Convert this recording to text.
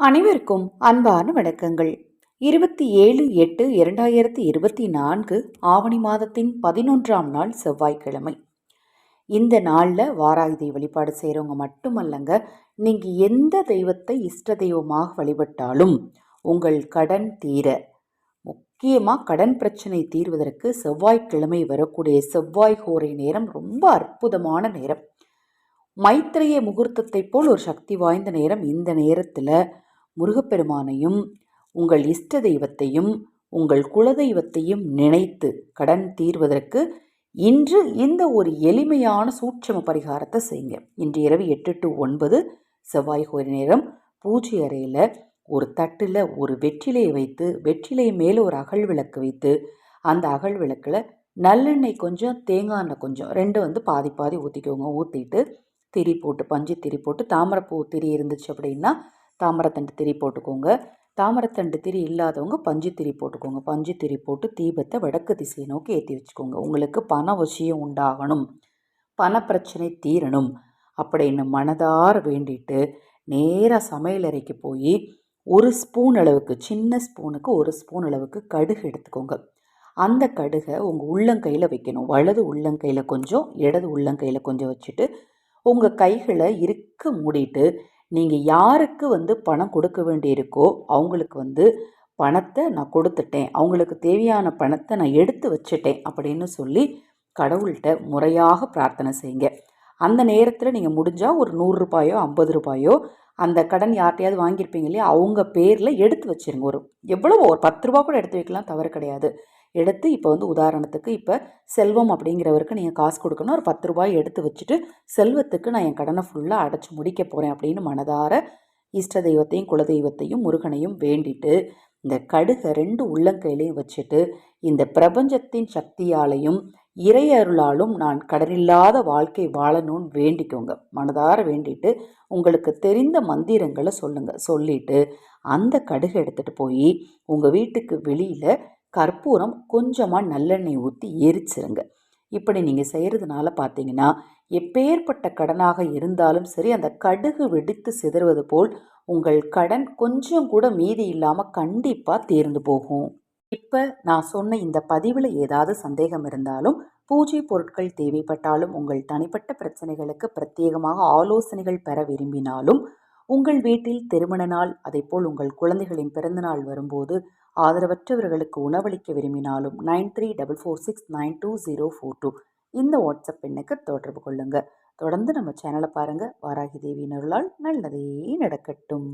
அனைவருக்கும் அன்பான வணக்கங்கள். இருபத்தி ஏழு எட்டு இரண்டாயிரத்தி இருபத்தி நான்கு ஆவணி மாதத்தின் பதினொன்றாம் நாள் செவ்வாய்க்கிழமை. இந்த நாளில் வாராயுதை வழிபாடு செய்கிறவங்க மட்டுமல்லங்க நீங்கள் எந்த தெய்வத்தை இஷ்ட தெய்வமாக வழிபட்டாலும் உங்கள் கடன் தீர முக்கியமாக கடன் பிரச்சனை தீர்வதற்கு செவ்வாய்க்கிழமை வரக்கூடிய செவ்வாய் கோரை நேரம் ரொம்ப அற்புதமான நேரம். மைத்திரைய முகூர்த்தத்தை போல் ஒரு சக்தி வாய்ந்த நேரம் இந்த நேரத்தில் முருகப்பெருமானையும் உங்கள் இஷ்ட தெய்வத்தையும் உங்கள் குலதெய்வத்தையும் நினைத்து கடன் தீர்வதற்கு இன்று இந்த ஒரு எளிமையான சூட்சம பரிகாரத்தை செய்யுங்க. இன்று இரவு எட்டு டு ஒன்பது செவ்வாய் கோரி நேரம். பூஜை அறையில் ஒரு தட்டில் ஒரு வெற்றிலையை வைத்து வெற்றிலை மேலே ஒரு அகல் விளக்கு வைத்து அந்த அகல் விளக்கில் நல்லெண்ணெய் கொஞ்சம் தேங்காய் எண்ணெய் கொஞ்சம் ரெண்டு வந்து பாதி பாதி ஊற்றிக்கோங்க ஊற்றிட்டு திரி போட்டு பஞ்சு திரி போட்டு தாமரைப்பூ திரி இருந்துச்சு அப்படின்னா தாமரத்தண்டு திரி போட்டுக்கோங்க. தாமரத்தண்டு திரி இல்லாதவங்க பஞ்சு திரி போட்டுக்கோங்க. பஞ்சு திரி போட்டு தீபத்தை வடக்கு திசையை நோக்கி ஏற்றி வச்சுக்கோங்க. உங்களுக்கு பண வசியம் உண்டாகணும். பண பிரச்சனை தீரணும். அப்படின்னு மனதார வேண்டிட்டு நேராக சமையலறைக்கு போய் ஒரு ஸ்பூன் அளவுக்கு சின்ன ஸ்பூனுக்கு ஒரு ஸ்பூன் அளவுக்கு கடுகு எடுத்துக்கோங்க. அந்த கடுகை உங்கள் உள்ளங்கையில் வைக்கணும். வலது உள்ளங்கையில் கொஞ்சம் இடது உள்ளங்கையில் கொஞ்சம் வச்சுட்டு உங்கள் கைகளை இருக்க மூடிட்டு நீங்கள் யாருக்கு வந்து பணம் கொடுக்க வேண்டியிருக்கோ அவங்களுக்கு வந்து பணத்தை நான் கொடுத்துட்டேன் அவங்களுக்கு தேவையான பணத்தை நான் எடுத்து வச்சுட்டேன் அப்படின்னு சொல்லி கடவுள்கிட்ட முறையாக பிரார்த்தனை செய்யுங்க. அந்த நேரத்தில் நீங்கள் முடிஞ்சால் ஒரு நூறுரூபாயோ ஐம்பது ரூபாயோ அந்த கடன் யார்ட்டையாவது வாங்கியிருப்பீங்க இல்லையா அவங்க பேரில் எடுத்து வச்சுருங்க. ஒரு எவ்வளோ ஒரு பத்து ரூபா கூட எடுத்து வைக்கலாம் தவறு கிடையாது. எடுத்து இப்போ வந்து உதாரணத்துக்கு இப்போ செல்வம் அப்படிங்கிறவருக்கு நீங்கள் காசு கொடுக்கணும் ஒரு பத்து ரூபாய் எடுத்து வச்சுட்டு செல்வத்துக்கு நான் என் கடனை ஃபுல்லாக அடைச்சி முடிக்க போகிறேன் அப்படின்னு மனதார இஷ்ட தெய்வத்தையும் குலதெய்வத்தையும் முருகனையும் வேண்டிட்டு இந்த கடுகை ரெண்டு உள்ளங்கையிலையும் வச்சுட்டு இந்த பிரபஞ்சத்தின் சக்தியாலையும் இறையருளாலும் நான் கடனில்லாத வாழ்க்கை வாழணும்னு வேண்டிக்கோங்க. மனதார வேண்டிட்டு உங்களுக்கு தெரிந்த மந்திரங்களை சொல்லுங்கள் சொல்லிவிட்டு அந்த கடுகை எடுத்துகிட்டு போய் உங்கள் வீட்டுக்கு வெளியில் கற்பூரம் கொஞ்சமாக நல்லெண்ணெய் ஊற்றி எரிச்சிருங்க. இப்படி நீங்கள் செய்கிறதுனால பார்த்தீங்கன்னா எப்பேற்பட்ட கடனாக இருந்தாலும் சரி அந்த கடுகு வெடித்து சிதறுவது போல் உங்கள் கடன் கொஞ்சம் கூட மீதி இல்லாமல் கண்டிப்பாக தேர்ந்து போகும். இப்போ நான் சொன்ன இந்த பதிவில் ஏதாவது சந்தேகம் இருந்தாலும் பூஜை பொருட்கள் தேவைப்பட்டாலும் உங்கள் தனிப்பட்ட பிரச்சனைகளுக்கு பிரத்யேகமாக ஆலோசனைகள் பெற விரும்பினாலும் உங்கள் வீட்டில் திருமண நாள் போல் உங்கள் குழந்தைகளின் பிறந்தநாள் வரும்போது ஆதரவற்றவர்களுக்கு உணவளிக்க விரும்பினாலும் nine three double four six nine two zero four two இந்த வாட்ஸ்அப் எண்ணுக்கு தொடர்பு கொள்ளுங்கள் தொடர்ந்து நம்ம சேனலை பாருங்கள் வாராகி தேவியினர்களால் நல்லதே நடக்கட்டும்.